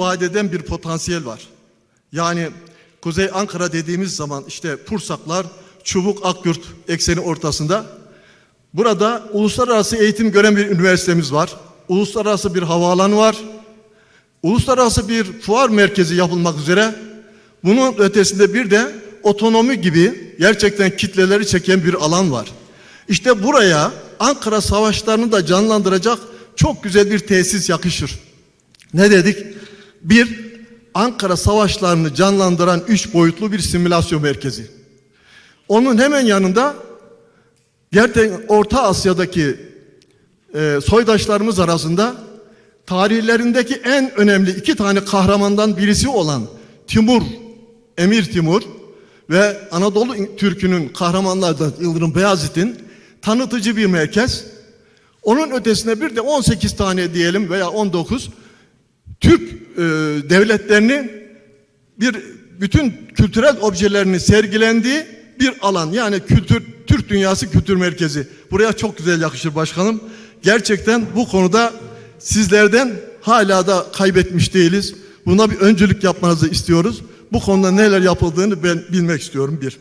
vaat eden bir potansiyel var. Yani Kuzey Ankara dediğimiz zaman işte Pursaklar, Çubuk, Akyurt ekseni ortasında. Burada uluslararası eğitim gören bir üniversitemiz var. Uluslararası bir havaalanı var. Uluslararası bir fuar merkezi yapılmak üzere. Bunun ötesinde bir de otonomi gibi gerçekten kitleleri çeken bir alan var. İşte buraya Ankara savaşlarını da canlandıracak çok güzel bir tesis yakışır. Ne dedik? Bir, Ankara savaşlarını canlandıran üç boyutlu bir simülasyon merkezi. Onun hemen yanında gerçekten Orta Asya'daki e, soydaşlarımız arasında tarihlerindeki en önemli iki tane kahramandan birisi olan Timur, Emir Timur ve Anadolu Türk'ünün kahramanlarından Yıldırım Beyazıt'ın tanıtıcı bir merkez. Onun ötesinde bir de 18 tane diyelim veya 19 Türk e, devletlerinin bir bütün kültürel objelerini sergilendiği bir alan. Yani kültür Türk Dünyası Kültür Merkezi. Buraya çok güzel yakışır başkanım. Gerçekten bu konuda sizlerden hala da kaybetmiş değiliz. Buna bir öncülük yapmanızı istiyoruz. Bu konuda neler yapıldığını ben bilmek istiyorum bir.